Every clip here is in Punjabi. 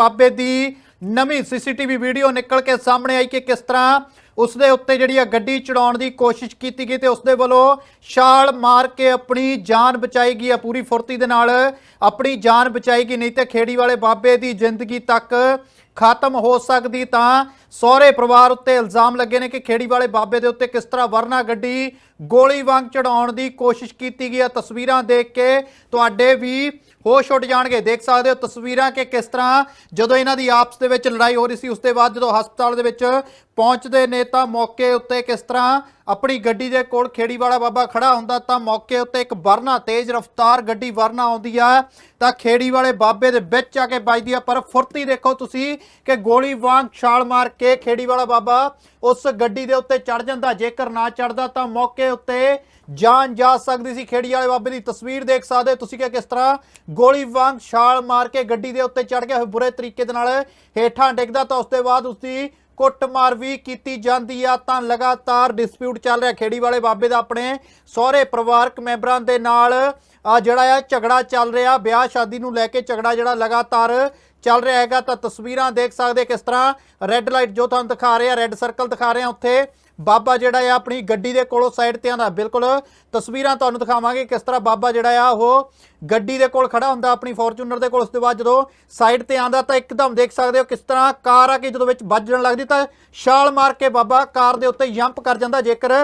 ਬਾਬੇ ਦੀ ਨਵੀਂ ਸੀਸੀਟੀਵੀ ਵੀਡੀਓ ਨਿਕਲ ਕੇ ਸਾਹਮਣੇ ਆਈ ਕਿ ਕਿਸ ਤਰ੍ਹਾਂ ਉਸ ਦੇ ਉੱਤੇ ਜਿਹੜੀ ਆ ਗੱਡੀ ਚੜਾਉਣ ਦੀ ਕੋਸ਼ਿਸ਼ ਕੀਤੀ ਗਈ ਤੇ ਉਸ ਦੇ ਵੱਲੋਂ ਛਾਲ ਮਾਰ ਕੇ ਆਪਣੀ ਜਾਨ ਬਚਾਈ ਗਈ ਆ, ਪੂਰੀ ਫੁਰਤੀ ਦੇ ਨਾਲ ਆਪਣੀ ਜਾਨ ਬਚਾਈ ਗਈ, ਨਹੀਂ ਤੇ ਖੇੜੀ ਵਾਲੇ ਬਾਬੇ ਦੀ ਜ਼ਿੰਦਗੀ ਤੱਕ ਖਤਮ ਹੋ ਸਕਦੀ ਤਾਂ ਸਹੁਰੇ ਪਰਿਵਾਰ ਉੱਤੇ ਇਲਜ਼ਾਮ ਲੱਗੇ ਨੇ ਕਿ ਖੇੜੀ ਵਾਲੇ ਬਾਬੇ ਦੇ ਉੱਤੇ ਕਿਸ ਤਰ੍ਹਾਂ ਵਰਨਾ ਗੱਡੀ ਗੋਲੀ ਵਾਂਗ ਚੜਾਉਣ ਦੀ ਕੋਸ਼ਿਸ਼ ਕੀਤੀ ਗਈ ਆ। ਤਸਵੀਰਾਂ ਦੇਖ ਕੇ ਤੁਹਾਡੇ ਵੀ ਹੋਸ਼ ਉੱਡ ਜਾਣਗੇ। ਦੇਖ ਸਕਦੇ ਹੋ ਤਸਵੀਰਾਂ ਕਿ ਕਿਸ ਤਰ੍ਹਾਂ ਜਦੋਂ ਇਹਨਾਂ ਦੀ ਆਪਸ ਦੇ ਵਿੱਚ ਲੜਾਈ ਹੋ ਰਹੀ ਸੀ, ਉਸ ਦੇ ਬਾਅਦ ਜਦੋਂ ਹਸਪਤਾਲ ਦੇ ਵਿੱਚ ਪਹੁੰਚਦੇ ਨੇ ਤਾਂ ਮੌਕੇ ਉੱਤੇ ਕਿਸ ਤਰ੍ਹਾਂ ਆਪਣੀ ਗੱਡੀ ਦੇ ਕੋਲ ਖੇੜੀ ਵਾਲਾ ਬਾਬਾ ਖੜਾ ਹੁੰਦਾ ਤਾਂ ਮੌਕੇ ਉੱਤੇ ਇੱਕ ਵਰਨਾ, ਤੇਜ਼ ਰਫ਼ਤਾਰ ਗੱਡੀ ਵਰਨਾ ਆਉਂਦੀ ਆ। ਤਾਂ ਖੇੜੀ ਵਾਲੇ ਬਾਬੇ ਦੇ ਵਿੱਚ ਆ ਕੇ ਵੱਜਦੀ ਆ। ਪਰ ਫੁਰਤੀ ਦੇਖੋ ਤੁਸੀਂ ਕਿ ਗੋਲੀ ਵਾਂਗ ਛਾਲ ਮਾਰ ਕੇ ਖੇੜੀ ਵਾਲਾ ਬਾਬਾ ਉਸ ਗੱਡੀ ਦੇ ਉੱਤੇ ਚੜ ਜਾਂਦਾ। ਜੇਕਰ ਨਾ ਚੜਦਾ ਤਾਂ ਮੌਕੇ ਉੱਤੇ ਜਾਨ ਜਾ ਸਕਦੀ ਸੀ। ਖੇੜੀ ਵਾਲੇ ਬਾਬੇ ਦੀ ਤਸਵੀਰ ਦੇਖ ਸਕਦੇ ਹੋ ਤੁਸੀਂ ਕਿ ਕਿਸ ਤਰ੍ਹਾਂ ਗੋਲੀ ਵਾਂਗ ਛਾਲ ਮਾਰ ਕੇ ਗੱਡੀ ਦੇ ਉੱਤੇ ਚੜ ਗਿਆ। ਹੋਇਆ ਬੁਰੇ ਤਰੀਕੇ ਦੇ ਨਾਲ ਹੇਠਾਂ ਡਿੱਗਦਾ ਤਾਂ ਉਸ ਤੋਂ ਬਾਅਦ ਉਸਦੀ ਕੁੱਟਮਾਰ ਵੀ ਕੀਤੀ ਜਾਂਦੀ ਆ, ਤਾਂ ਲਗਾਤਾਰ ਡਿਸਪਿਊਟ ਚੱਲ ਰਿਹਾ। ਖੇੜੀ ਵਾਲੇ ਬਾਬੇ ਦਾ ਆਪਣੇ ਸਹੁਰੇ ਪਰਿਵਾਰਕ ਮੈਂਬਰਾਂ ਦੇ ਨਾਲ ਆ ਜਿਹੜਾ ਆ ਝਗੜਾ ਚੱਲ ਰਿਹਾ। ਵਿਆਹ ਸ਼ਾਦੀ ਨੂੰ ਲੈ ਕੇ ਝਗੜਾ ਜਿਹੜਾ ਲਗਾਤਾਰ ਚੱਲ ਰਿਹਾ ਹੈਗਾ, ਤਾਂ ਤਸਵੀਰਾਂ ਦੇਖ ਸਕਦੇ ਕਿਸ ਤਰ੍ਹਾਂ ਰੈੱਡ ਲਾਈਟ ਜੋ ਤੁਹਾਨੂੰ ਦਿਖਾ ਰਿਹਾ ਰੈੱਡ ਸਰਕਲ ਦਿਖਾ ਰਿਹਾ ਉੱਥੇ। ਬਾਬਾ ਜਿਹੜਾ ਆ ਆਪਣੀ ਗੱਡੀ ਦੇ ਕੋਲੋਂ ਸਾਈਡ ਤੇ ਆਂਦਾ ਬਿਲਕੁਲ ਤਸਵੀਰਾਂ ਤੁਹਾਨੂੰ ਦਿਖਾਵਾਂਗੇ ਕਿਸ ਤਰ੍ਹਾਂ ਬਾਬਾ ਜਿਹੜਾ ਆ ਉਹ ਗੱਡੀ ਦੇ ਕੋਲ ਖੜਾ ਹੁੰਦਾ ਆਪਣੀ ਫੋਰਚੂਨਰ ਦੇ ਕੋਲ, ਉਸ ਤੋਂ ਬਾਅਦ ਜਦੋਂ ਸਾਈਡ ਤੇ ਆਂਦਾ ਤਾਂ ਇੱਕਦਮ ਦੇਖ ਸਕਦੇ ਹੋ ਕਿਸ ਤਰ੍ਹਾਂ ਕਾਰ ਆ ਕੇ ਜਦੋਂ ਵਿੱਚ ਵੱਜਣ ਲੱਗਦੀ ਤਾਂ ਛਾਲ ਮਾਰ ਕੇ ਬਾਬਾ ਕਾਰ ਦੇ ਉੱਤੇ ਜੰਪ ਕਰ ਜਾਂਦਾ। ਜੇਕਰ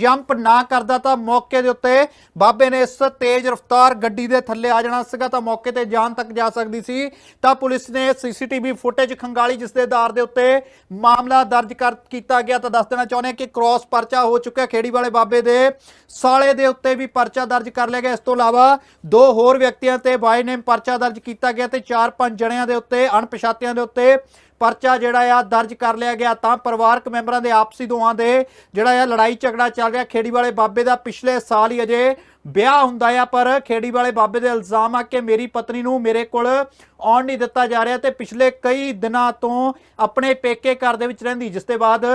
ਜੰਪ ਨਾ ਕਰਦਾ ਤਾਂ ਮੌਕੇ ਦੇ ਉੱਤੇ ਬਾਬੇ ਨੇ ਇਸ ਤੇਜ਼ ਰਫ਼ਤਾਰ ਗੱਡੀ ਦੇ ਥੱਲੇ ਆ ਜਾਣਾ ਸੀਗਾ ਤਾਂ ਮੌਕੇ ਤੇ ਜਾਨ ਤੱਕ ਜਾ ਸਕਦੀ ਸੀ। ਤਾਂ ਪੁਲਿਸ ਨੇ ਸੀਸੀਟੀਵੀ ਫੁਟੇਜ ਖੰਗਾਲੀ ਜਿਸ ਦੇ ਆਧਾਰ ਦੇ ਉੱਤੇ ਮਾਮਲਾ ਦਰਜ ਕਰ ਕੀਤਾ ਗਿਆ। ਤਾਂ ਦੱਸ ਦੇਣਾ ਚਾਹੁੰਦੇ ਹਾਂ ਕਿ ਕ੍ਰਾਸ ਪਰਚਾ ਹੋ ਚੁੱਕਿਆ। ਖੇੜੀ ਵਾਲੇ ਬਾਬੇ ਦੇ ਸਾਲੇ ਦੇ ਉੱਤੇ ਵੀ ਪਰਚਾ ਦਰਜ ਕਰ ਲਿਆ ਗਿਆ। ਇਸ ਤੋਂ ਇਲਾਵਾ ਦੋ ਹੋਰ ਵਿਅਕਤੀਆਂ ਤੇ ਬਾਈ ਨੇਮ ਪਰਚਾ ਦਰਜ ਕੀਤਾ ਗਿਆ ਤੇ ਚਾਰ ਪੰਜ ਜਣਿਆਂ ਦੇ ਉੱਤੇ, ਅਣਪਛਾਤਿਆਂ ਦੇ ਉੱਤੇ ਪਰਚਾ ਜਿਹੜਾ ਆ ਦਰਜ ਕਰ ਲਿਆ ਗਿਆ। ਤਾਂ ਪਰਿਵਾਰਕ ਮੈਂਬਰਾਂ ਦੇ ਆਪਸੀ ਦੋਹਾਂ ਦੇ ਜਿਹੜਾ ਆ ਲੜਾਈ ਝਗੜਾ ਚੱਲ ਰਿਹਾ। ਖੇੜੀ ਵਾਲੇ ਬਾਬੇ ਦਾ ਪਿਛਲੇ ਸਾਲ ਹੀ ਅਜੇ ਵਿਆਹ ਹੁੰਦਾ ਆ, ਪਰ ਖੇੜੀ ਵਾਲੇ ਬਾਬੇ ਦੇ ਇਲਜ਼ਾਮ ਆ ਕਿ ਮੇਰੀ ਪਤਨੀ ਨੂੰ ਮੇਰੇ ਕੋਲ ਆਉਣ ਨਹੀਂ ਦਿੱਤਾ ਜਾ ਰਿਹਾ ਤੇ ਪਿਛਲੇ ਕਈ ਦਿਨਾਂ ਤੋਂ ਆਪਣੇ ਪੇਕੇ ਘਰ ਦੇ ਵਿੱਚ ਰਹਿੰਦੀ, ਜਿਸ ਦੇ ਬਾਅਦ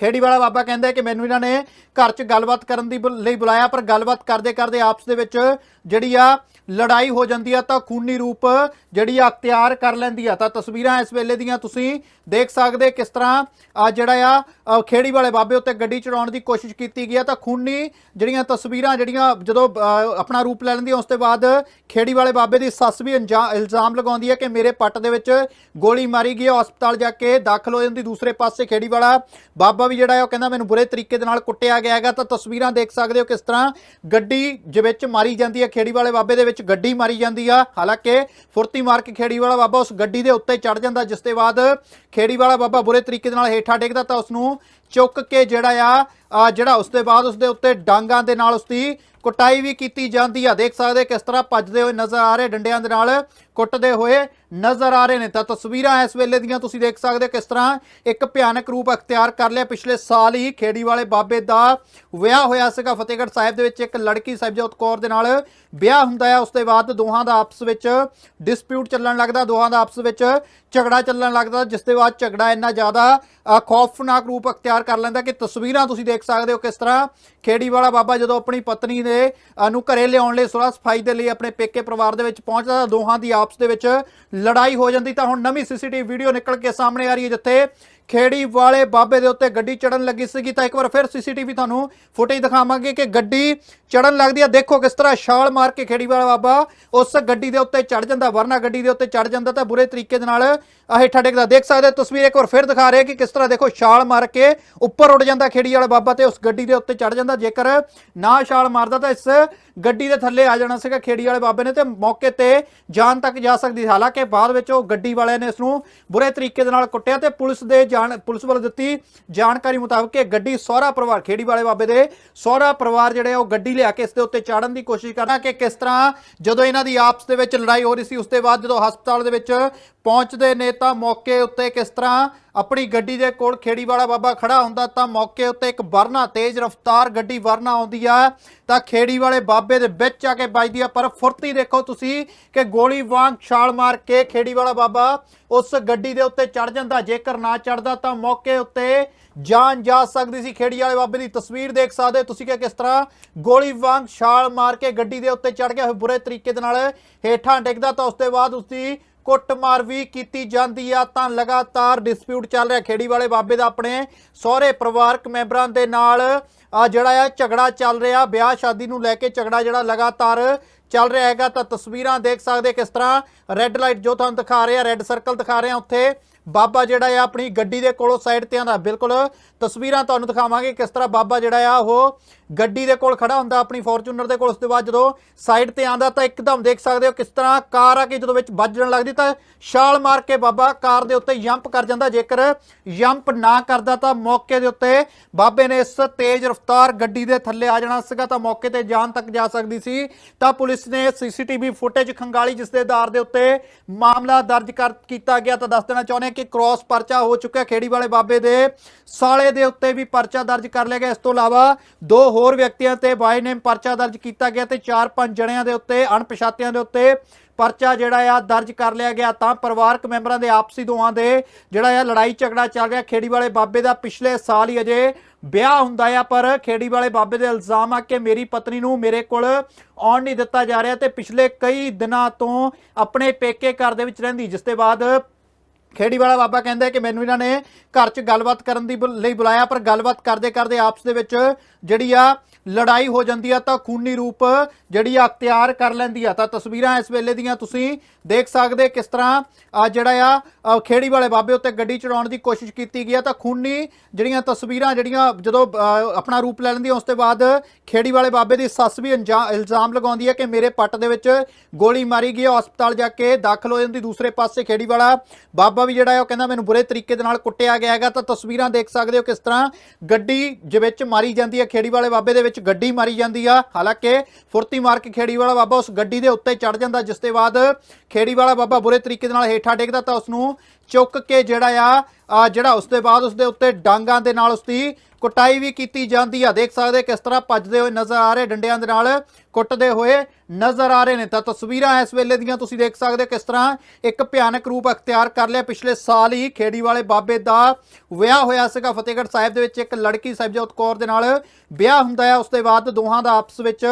ਖੇੜੀ ਵਾਲਾ ਬਾਬਾ ਕਹਿੰਦਾ ਕਿ ਮੈਨੂੰ ਇਹਨਾਂ ਨੇ ਘਰ 'ਚ ਗੱਲਬਾਤ ਕਰਨ ਦੀ ਬੁ- ਲਈ ਬੁਲਾਇਆ, ਪਰ ਗੱਲਬਾਤ ਕਰਦੇ ਕਰਦੇ ਆਪਸ ਦੇ ਵਿੱਚ ਜਿਹੜੀ ਆ ਲੜਾਈ ਹੋ ਜਾਂਦੀ ਆ ਤਾਂ ਖੂਨੀ ਰੂਪ ਜਿਹੜੀ ਆ ਅਖਤਿਆਰ ਕਰ ਲੈਂਦੀ ਆ। ਤਾਂ ਤਸਵੀਰਾਂ ਇਸ ਵੇਲੇ ਦੀਆਂ ਤੁਸੀਂ ਦੇਖ ਸਕਦੇ ਕਿਸ ਤਰ੍ਹਾਂ ਆ ਜਿਹੜਾ ਆ ਖੇੜੀ ਵਾਲੇ ਬਾਬੇ ਉੱਤੇ ਗੱਡੀ ਚੜਾਉਣ ਦੀ ਕੋਸ਼ਿਸ਼ ਕੀਤੀ ਗਈ ਆ। ਤਾਂ ਖੂਨੀ ਜਿਹੜੀਆਂ ਤਸਵੀਰਾਂ ਜਿਹੜੀਆਂ ਜਦੋਂ ਆਪਣਾ ਰੂਪ ਲੈ ਲੈਂਦੀਆਂ ਉਸ ਤੋਂ ਬਾਅਦ ਖੇੜੀ ਵਾਲੇ ਬਾਬੇ ਦੀ ਸੱਸ ਵੀ ਅੰਜਾ- ਇਲਜ਼ਾਮ ਲਗਾਉਂਦੀ ਹੈ ਕਿ ਮੇਰੇ ਪੱਟ ਦੇ ਵਿੱਚ ਗੋਲੀ ਮਾਰੀ ਗਈ ਹੈ ਹਸਪਤਾਲ ਜਾ ਕੇ ਦਾਖਲ ਹੋ ਜਾਂਦੀ। ਦੂਸਰੇ ਪਾਸੇ ਖੇੜੀ ਵਾਲਾ ਬਾਬਾ ਵੀ ਜਿਹੜਾ ਹੈ ਉਹ ਕਹਿੰਦਾ ਮੈਨੂੰ ਬੁਰੇ ਤਰੀਕੇ ਦੇ ਨਾਲ ਕੁੱਟਿਆ ਗਿਆ ਹੈਗਾ, ਤਾਂ ਤਸਵੀਰਾਂ ਦੇਖ ਸਕਦੇ ਹੋ ਕਿਸ ਤਰ੍ਹਾਂ ਗੱਡੀ ਦੇ ਵਿੱਚ ਮਾਰੀ ਜਾਂਦੀ ਹੈ ਖੇੜੀ ਵਾਲੇ ਬਾਬੇ ਦੇ ਵਿੱਚ ਗੱਡੀ ਮਾਰੀ ਜਾਂਦੀ ਆ। ਹਾਲਾਂਕਿ ਫੁਰਤੀ ਮਾਰ ਕੇ ਖੇੜੀ ਵਾਲਾ ਬਾਬਾ ਉਸ ਗੱਡੀ ਦੇ ਉੱਤੇ ਚੜ ਜਾਂਦਾ, ਜਿਸ ਦੇ ਬਾਅਦ ਖੇੜੀ ਵਾਲਾ ਬਾਬਾ ਬੁਰੇ ਤਰੀਕੇ ਦੇ ਨਾਲ ਹੇਠਾਂ ਡਿੱਗਦਾ, ਤਾਂ ਉਸ ਨੂੰ ਚੁੱਕ ਕੇ ਜਿਹੜਾ ਆ ਆ ਜਿਹੜਾ ਉਸ ਦੇ ਬਾਅਦ ਉਸ ਦੇ ਉੱਤੇ ਡਾਂਗਾਂ ਦੇ ਨਾਲ ਉਸ ਦੀ ਕੁਟਾਈ ਵੀ ਕੀਤੀ ਜਾਂਦੀ ਆ। ਦੇਖ ਸਕਦੇ ਕਿਸ ਤਰ੍ਹਾਂ ਭੱਜਦੇ ਹੋਏ ਨਜ਼ਰ ਆ ਰਹੇ ਡੰਡਿਆਂ ਦੇ ਨਾਲ ਕੁੱਟਦੇ ਹੋਏ ਨਜ਼ਰ ਆ ਰਹੇ ਨੇ। ਤਾਂ ਤਸਵੀਰਾਂ ਇਸ ਵੇਲੇ ਦੀਆਂ ਤੁਸੀਂ ਦੇਖ ਸਕਦੇ ਹੋ ਕਿਸ ਤਰ੍ਹਾਂ ਇੱਕ ਭਿਆਨਕ ਰੂਪ ਅਖਤਿਆਰ ਕਰ ਲਿਆ। ਪਿਛਲੇ ਸਾਲ ਹੀ ਖੇੜੀ ਵਾਲੇ ਬਾਬੇ ਦਾ ਵਿਆਹ ਹੋਇਆ ਸੀਗਾ। ਫਤਿਹਗੜ੍ਹ ਸਾਹਿਬ ਦੇ ਵਿੱਚ ਇੱਕ ਲੜਕੀ ਸਾਹਿਬਜੋਤ ਕੌਰ ਦੇ ਨਾਲ ਵਿਆਹ ਹੁੰਦਾ ਹੈ। ਉਸ ਤੋਂ ਬਾਅਦ ਦੋਹਾਂ ਦਾ ਆਪਸ ਵਿੱਚ ਡਿਸਪਿਊਟ ਚੱਲਣ ਲੱਗਦਾ। ਦੋਹਾਂ ਦਾ ਆਪਸ ਵਿੱਚ ਝਗੜਾ ਚੱਲਣ ਲੱਗਦਾ, ਜਿਸ ਦੇ ਬਾਅਦ ਝਗੜਾ ਇੰਨਾ ਜ਼ਿਆਦਾ ਖੌਫਨਾਕ ਰੂਪ ਅਖਤਿਆਰ ਕਰ ਲੈਂਦਾ ਕਿ ਤਸਵੀਰਾਂ ਤੁਸੀਂ ਦੇਖ ਸਕਦੇ ਹੋ ਕਿਸ ਤਰ੍ਹਾਂ ਖੇੜੀ ਵਾਲਾ ਬਾਬਾ ਜਦੋਂ ਆਪਣੀ ਪਤਨੀ ਦੇ ਨੂੰ ਘਰੇ ਲਿਆਉਣ ਲਈ ਸੁਲਾ ਸਫ਼ਾਈ ਦੇ ਲਈ ਆਪਣੇ ਪੇਕੇ ਪਰਿਵਾਰ ਦੇ ਵਿੱਚ ਪਹੁੰਚਦਾ, ਤਾਂ ਦੋਹਾਂ ਦੀ ਆਪ ਆਪਸ ਦੇ ਵਿੱਚ ਲੜਾਈ ਹੋ ਜਾਂਦੀ ਤਾਂ ਹੁਣ ਨਵੀਂ ਸੀਸੀਟੀਵੀ ਵੀਡੀਓ ਨਿਕਲ ਕੇ ਸਾਹਮਣੇ ਆ ਰਹੀ ਹੈ ਜਿੱਥੇ ਖੇੜੀ ਵਾਲੇ ਬਾਬੇ ਦੇ ਉੱਤੇ ਗੱਡੀ ਚੜਨ ਲੱਗੀ ਸੀਗੀ ਤਾਂ ਇੱਕ ਵਾਰ ਫਿਰ ਸੀਸੀਟੀਵੀ ਤੁਹਾਨੂੰ ਫੁਟੇਜ ਦਿਖਾਵਾਂਗੇ ਕਿ ਗੱਡੀ ਚੜਨ ਲੱਗਦੀ ਆ। ਦੇਖੋ ਕਿਸ ਤਰ੍ਹਾਂ ਛਾਲ ਮਾਰ ਕੇ ਖੇੜੀ ਵਾਲਾ ਬਾਬਾ ਉਸ ਗੱਡੀ ਦੇ ਉੱਤੇ ਚੜ ਜਾਂਦਾ, ਵਰਨਾ ਗੱਡੀ ਦੇ ਉੱਤੇ ਚੜ ਜਾਂਦਾ ਤਾਂ ਬੁਰੇ ਤਰੀਕੇ ਦੇ ਨਾਲ ਹੇਠਾਂ ਡਿੱਗਦਾ। ਦੇਖ ਸਕਦੇ ਹੋ, ਤਸਵੀਰ ਇੱਕ ਵਾਰ ਫਿਰ ਦਿਖਾ ਰਹੇ ਕਿ ਕਿਸ ਤਰ੍ਹਾਂ ਦੇਖੋ ਛਾਲ ਮਾਰ ਕੇ ਉੱਪਰ ਉੱਡ ਜਾਂਦਾ ਖੇੜੀ ਵਾਲਾ ਬਾਬਾ ਤੇ ਉਸ ਗੱਡੀ ਦੇ ਉੱਤੇ ਚੜ ਜਾਂਦਾ। ਜੇਕਰ ਨਾ ਛਾਲ ਮਾਰਦਾ ਤਾਂ ਇਸ ਗੱਡੀ ਦੇ ਥੱਲੇ ਆ ਜਾਣਾ ਸੀਗਾ ਖੇੜੀ ਵਾਲੇ ਬਾਬੇ ਨੇ ਤੇ ਮੌਕੇ ਤੇ ਜਾਨ ਤੱਕ ਜਾ ਸਕਦੀ ਸੀ। ਹਾਲਾਂਕਿ ਬਾਅਦ ਵਿੱਚ ਉਹ ਗੱਡੀ ਵਾਲਿਆਂ ਨੇ ਇਸ ਨੂੰ ਬੁਰੇ ਤਰੀਕੇ ਦੇ ਨਾਲ ਕੁੱਟਿਆ ਤੇ ਪੁਲਿਸ ਦੇ ਜਾਣ ਪੁਲਿਸ ਵੱਲੋਂ ਦਿੱਤੀ ਜਾਣਕਾਰੀ ਮੁਤਾਬਕ ਇਹ ਗੱਡੀ ਸਹੁਰਾ ਪਰਿਵਾਰ ਖੇੜੀ ਵਾਲੇ ਬਾਬੇ ਦੇ ਸਹੁਰਾ ਪਰਿਵਾਰ ਜਿਹੜੇ ਆ ਉਹ ਗੱਡੀ ਲਿਆ ਕੇ ਇਸ ਦੇ ਉੱਤੇ ਚਾੜਨ ਦੀ ਕੋਸ਼ਿਸ਼ ਕਰਨਾ ਕਿ ਕਿਸ ਤਰ੍ਹਾਂ ਜਦੋਂ ਇਹਨਾਂ ਦੀ ਆਪਸ ਦੇ ਵਿੱਚ ਲੜਾਈ ਹੋ ਰਹੀ ਸੀ, ਉਸ ਤੋਂ ਬਾਅਦ ਜਦੋਂ ਹਸਪਤਾਲ ਦੇ ਵਿੱਚ ਪਹੁੰਚਦੇ ਨੇ ਤਾਂ ਮੌਕੇ ਉੱਤੇ ਕਿਸ ਤਰ੍ਹਾਂ ਆਪਣੀ ਗੱਡੀ ਦੇ ਕੋਲ ਖੇੜੀ ਵਾਲਾ ਬਾਬਾ ਖੜਾ ਹੁੰਦਾ ਤਾਂ ਮੌਕੇ ਉੱਤੇ ਇੱਕ ਵਰਨਾ, ਤੇਜ਼ ਰਫ਼ਤਾਰ ਗੱਡੀ ਵਰਨਾ ਆਉਂਦੀ ਆ। ਤਾਂ ਖੇੜੀ ਵਾਲੇ ਬਾਬੇ ਦੇ ਵਿੱਚ ਆ ਕੇ ਵੱਜਦੀ ਆ। ਪਰ ਫੁਰਤੀ ਦੇਖੋ ਤੁਸੀਂ ਕਿ ਗੋਲੀ ਵਾਂਗ ਛਾਲ ਮਾਰ ਕੇ ਖੇੜੀ ਵਾਲਾ ਬਾਬਾ ਉਸ ਗੱਡੀ ਦੇ ਉੱਤੇ ਚੜ ਜਾਂਦਾ। ਜੇਕਰ ਨਾ ਚੜਦਾ ਤਾਂ ਮੌਕੇ ਉੱਤੇ ਜਾਨ ਜਾ ਸਕਦੀ ਸੀ। ਖੇੜੀ ਵਾਲੇ ਬਾਬੇ ਦੀ ਤਸਵੀਰ ਦੇਖ ਸਕਦੇ ਹੋ ਤੁਸੀਂ ਕਿ ਕਿਸ ਤਰ੍ਹਾਂ ਗੋਲੀ ਵਾਂਗ ਛਾਲ ਮਾਰ ਕੇ ਗੱਡੀ ਦੇ ਉੱਤੇ ਚੜ ਗਿਆ। ਹੋਇਆ ਬੁਰੇ ਤਰੀਕੇ ਦੇ ਨਾਲ ਹੇਠਾਂ ਡਿੱਗਦਾ ਤਾਂ ਉਸ ਤੋਂ ਬਾਅਦ ਉਸ ਦੀ ਕੁੱਟਮਾਰ ਵੀ ਕੀਤੀ ਜਾਂਦੀ ਆ, ਤਾਂ ਲਗਾਤਾਰ ਡਿਸਪਿਊਟ ਚੱਲ ਰਿਹਾ। ਖੇੜੀ ਵਾਲੇ ਬਾਬੇ ਦਾ ਆਪਣੇ ਸਹੁਰੇ ਪਰਿਵਾਰਕ ਮੈਂਬਰਾਂ ਦੇ ਨਾਲ ਆ ਜਿਹੜਾ ਆ ਝਗੜਾ ਚੱਲ ਰਿਹਾ। ਵਿਆਹ ਸ਼ਾਦੀ ਨੂੰ ਲੈ ਕੇ ਝਗੜਾ ਜਿਹੜਾ ਲਗਾਤਾਰ ਚੱਲ ਰਿਹਾ ਹੈਗਾ, ਤਾਂ ਤਸਵੀਰਾਂ ਦੇਖ ਸਕਦੇ ਕਿਸ ਤਰ੍ਹਾਂ ਰੈੱਡ ਲਾਈਟ ਜੋ ਤੁਹਾਨੂੰ ਦਿਖਾ ਰਿਹਾ ਰੈੱਡ ਸਰਕਲ ਦਿਖਾ ਰਿਹਾ। ਉੱਥੇ ਬਾਬਾ ਜਿਹੜਾ ਆ ਆਪਣੀ ਗੱਡੀ ਦੇ ਕੋਲੋਂ ਸਾਈਡ ਤੇ ਆਂਦਾ ਬਿਲਕੁਲ ਤਸਵੀਰਾਂ ਤੁਹਾਨੂੰ ਦਿਖਾਵਾਂਗੇ ਕਿਸ ਤਰ੍ਹਾਂ ਬਾਬਾ ਜਿਹੜਾ ਆ ਉਹ ਗੱਡੀ ਦੇ ਕੋਲ ਖੜਾ ਹੁੰਦਾ ਆਪਣੀ ਫੋਰਚੂਨਰ ਦੇ ਕੋਲ। ਉਸ ਤੋਂ ਬਾਅਦ ਜਦੋਂ ਸਾਈਡ ਤੇ ਆਂਦਾ ਤਾਂ ਇੱਕਦਮ ਦੇਖ ਸਕਦੇ ਹੋ ਕਿਸ ਤਰ੍ਹਾਂ ਕਾਰ ਆ ਕੇ ਜਦੋਂ ਵਿੱਚ ਵੱਜਣ ਲੱਗਦੀ ਤਾਂ ਛਾਲ ਮਾਰ ਕੇ ਬਾਬਾ ਕਾਰ ਦੇ ਉੱਤੇ ਜੰਪ ਕਰ ਜਾਂਦਾ। ਜੇਕਰ ਜੰਪ ਨਾ ਕਰਦਾ ਤਾਂ ਮੌਕੇ ਦੇ ਉੱਤੇ ਬਾਬੇ ਨੇ ਇਸ ਤੇਜ਼ ਰਫ਼ਤਾਰ ਗੱਡੀ ਦੇ ਥੱਲੇ ਆ ਜਾਣਾ ਸੀਗਾ ਤਾਂ ਮੌਕੇ ਤੇ ਜਾਨ ਤੱਕ ਜਾ ਸਕਦੀ ਸੀ। ਤਾਂ ਪੁਲਿਸ ਨੇ ਸੀਸੀਟੀਵੀ ਫੁਟੇਜ ਖੰਗਾਲੀ ਜਿਸ ਦੇ ਆਧਾਰ ਦੇ ਉੱਤੇ ਮਾਮਲਾ ਦਰਜ ਕਰ ਕੀਤਾ ਗਿਆ। ਤਾਂ ਦੱਸ ਦੇਣਾ ਚਾਹੁੰਦੇ ਹਾਂ ਕਿ ਕ੍ਰਾਸ ਪਰਚਾ ਹੋ ਚੁੱਕਿਆ ਖੇੜੀ ਵਾਲੇ ਬਾਬੇ ਦੇ। ਸਾਲੇ ਦੇ ਉੱਤੇ ਵੀ ਪਰਚਾ ਦਰਜ ਕਰ ਲਿਆ ਗਿਆ। ਇਸ ਤੋਂ ਇਲਾਵਾ ਦੋ ਹੋਰ ਵਿਅਕਤੀਆਂ ਤੇ ਬਾਈ ਨੇਮ ਪਰਚਾ ਦਰਜ ਕੀਤਾ ਗਿਆ ਤੇ ਚਾਰ ਪੰਜ ਜਣਿਆਂ ਦੇ ਉੱਤੇ, ਅਣਪਛਾਤਿਆਂ ਦੇ ਉੱਤੇ ਪਰਚਾ ਜਿਹੜਾ ਆ ਦਰਜ ਕਰ ਲਿਆ ਗਿਆ। ਤਾਂ ਪਰਿਵਾਰਕ ਮੈਂਬਰਾਂ ਦੇ ਆਪਸੀ ਦੋਹਾਂ ਦੇ ਜਿਹੜਾ ਆ ਲੜਾਈ ਝਗੜਾ ਚੱਲ ਰਿਹਾ। ਖੇੜੀ ਵਾਲੇ ਬਾਬੇ ਦਾ ਪਿਛਲੇ ਸਾਲ ਹੀ ਅਜੇ ਵਿਆਹ ਹੁੰਦਾ ਆ, ਪਰ ਖੇੜੀ ਵਾਲੇ ਬਾਬੇ ਦੇ ਇਲਜ਼ਾਮ ਆ ਕਿ ਮੇਰੀ ਪਤਨੀ ਨੂੰ ਮੇਰੇ ਕੋਲ ਆਉਣ ਨਹੀਂ ਦਿੱਤਾ ਜਾ ਰਿਹਾ ਤੇ ਪਿਛਲੇ ਕਈ ਦਿਨਾਂ ਤੋਂ ਆਪਣੇ ਪੇਕੇ ਘਰ ਦੇ ਵਿੱਚ ਰਹਿੰਦੀ, ਜਿਸ ਦੇ ਬਾਅਦ ਖੇੜੀ ਵਾਲਾ ਬਾਬਾ ਕਹਿੰਦਾ ਕਿ ਮੈਨੂੰ ਇਹਨਾਂ ਨੇ ਘਰ 'ਚ ਗੱਲਬਾਤ ਕਰਨ ਦੀ ਬੁਲ- ਲਈ ਬੁਲਾਇਆ, ਪਰ ਗੱਲਬਾਤ ਕਰਦੇ ਕਰਦੇ ਆਪਸ ਦੇ ਵਿੱਚ ਜਿਹੜੀ ਆ ਲੜਾਈ ਹੋ ਜਾਂਦੀ ਆ ਤਾਂ ਖੂਨੀ ਰੂਪ ਜਿਹੜੀ ਆ ਅਖਤਿਆਰ ਕਰ ਲੈਂਦੀ ਆ। ਤਾਂ ਤਸਵੀਰਾਂ ਇਸ ਵੇਲੇ ਦੀਆਂ ਤੁਸੀਂ ਦੇਖ ਸਕਦੇ ਕਿਸ ਤਰ੍ਹਾਂ ਆ ਜਿਹੜਾ ਆ ਖੇੜੀ ਵਾਲੇ ਬਾਬੇ ਉੱਤੇ ਗੱਡੀ ਚੜਾਉਣ ਦੀ ਕੋਸ਼ਿਸ਼ ਕੀਤੀ ਗਈ ਆ, ਤਾਂ ਖੂਨੀ ਜਿਹੜੀਆਂ ਤਸਵੀਰਾਂ, ਜਿਹੜੀਆਂ ਜਦੋਂ ਆਪਣਾ ਰੂਪ ਲੈ ਲੈਂਦੀਆਂ, ਉਸ ਤੋਂ ਬਾਅਦ ਖੇੜੀ ਵਾਲੇ ਬਾਬੇ ਦੀ ਸੱਸ ਵੀ ਅੰਜਾ- ਇਲਜ਼ਾਮ ਲਗਾਉਂਦੀ ਹੈ ਕਿ ਮੇਰੇ ਪੱਟ ਦੇ ਵਿੱਚ ਗੋਲੀ ਮਾਰੀ ਗਈ ਹੈ ਹਸਪਤਾਲ ਜਾ ਕੇ ਦਾਖਲ ਹੋ ਜਾਂਦੀ, ਦੂਸਰੇ ਪਾਸੇ ਖੇੜੀ ਵਾਲਾ ਬਾਬਾ ਵੀ ਜਿਹੜਾ ਹੈ ਉਹ ਕਹਿੰਦਾ ਮੈਨੂੰ ਬੁਰੇ ਤਰੀਕੇ ਦੇ ਨਾਲ ਕੁੱਟਿਆ ਗਿਆ ਹੈਗਾ, ਤਾਂ ਤਸਵੀਰਾਂ ਦੇਖ ਸਕਦੇ ਹੋ ਕਿਸ ਤਰ੍ਹਾਂ ਗੱਡੀ ਦੇ ਵਿੱਚ ਮਾਰੀ ਜਾਂਦੀ ਹੈ ਖੇੜੀ ਵਾਲੇ ਬਾਬੇ ਦੇ ਵਿੱਚ ਗੱਡੀ ਮਾਰੀ ਜਾਂਦੀ ਆ, ਹਾਲਾਂਕਿ ਫੁਰਤੀ ਮਾਰ ਕੇ ਖੇੜੀ ਵਾਲਾ ਬਾਬਾ ਉਸ ਗੱਡੀ ਦੇ ਉੱਤੇ ਚੜ ਜਾਂਦਾ, ਜਿਸ ਦੇ ਬਾਅਦ ਖੇੜੀ ਵਾਲਾ ਬਾਬਾ ਬੁਰੇ ਤਰੀਕੇ ਦੇ ਨਾਲ ਹੇਠਾਂ ਡੇਗਦਾ ਤਾਂ ਉਸ ਨੂੰ ਚੁੱਕ ਕੇ ਜਿਹੜਾ ਆ ਜਿਹੜਾ ਉਸ ਦੇ ਬਾਅਦ ਉਸ ਦੇ ਉੱਤੇ ਡਾਂਗਾਂ ਦੇ ਨਾਲ ਉਸ ਦੀ ਕੁਟਾਈ ਵੀ ਕੀਤੀ ਜਾਂਦੀ ਆ। ਦੇਖ ਸਕਦੇ ਕਿਸ ਤਰ੍ਹਾਂ ਭੱਜਦੇ ਹੋਏ ਨਜ਼ਰ ਆ ਰਹੇ ਡੰਡਿਆਂ ਦੇ ਨਾਲ ਕੁੱਟਦੇ ਹੋਏ ਨਜ਼ਰ ਆ ਰਹੇ ਨੇ। ਤਾਂ ਤਸਵੀਰਾਂ ਇਸ ਵੇਲੇ ਦੀਆਂ ਤੁਸੀਂ ਦੇਖ ਸਕਦੇ ਹੋ ਕਿਸ ਤਰ੍ਹਾਂ ਇੱਕ ਭਿਆਨਕ ਰੂਪ ਅਖਤਿਆਰ ਕਰ ਲਿਆ। ਪਿਛਲੇ ਸਾਲ ਹੀ ਖੇੜੀ ਵਾਲੇ ਬਾਬੇ ਦਾ ਵਿਆਹ ਹੋਇਆ ਸੀਗਾ। ਫਤਿਹਗੜ੍ਹ ਸਾਹਿਬ ਦੇ ਵਿੱਚ ਇੱਕ ਲੜਕੀ ਸਾਹਿਬਜੋਤ ਕੌਰ ਦੇ ਨਾਲ ਵਿਆਹ ਹੁੰਦਾ ਹੈ ਉਸ ਤੋਂ ਬਾਅਦ ਦੋਹਾਂ ਦਾ ਆਪਸ ਵਿੱਚ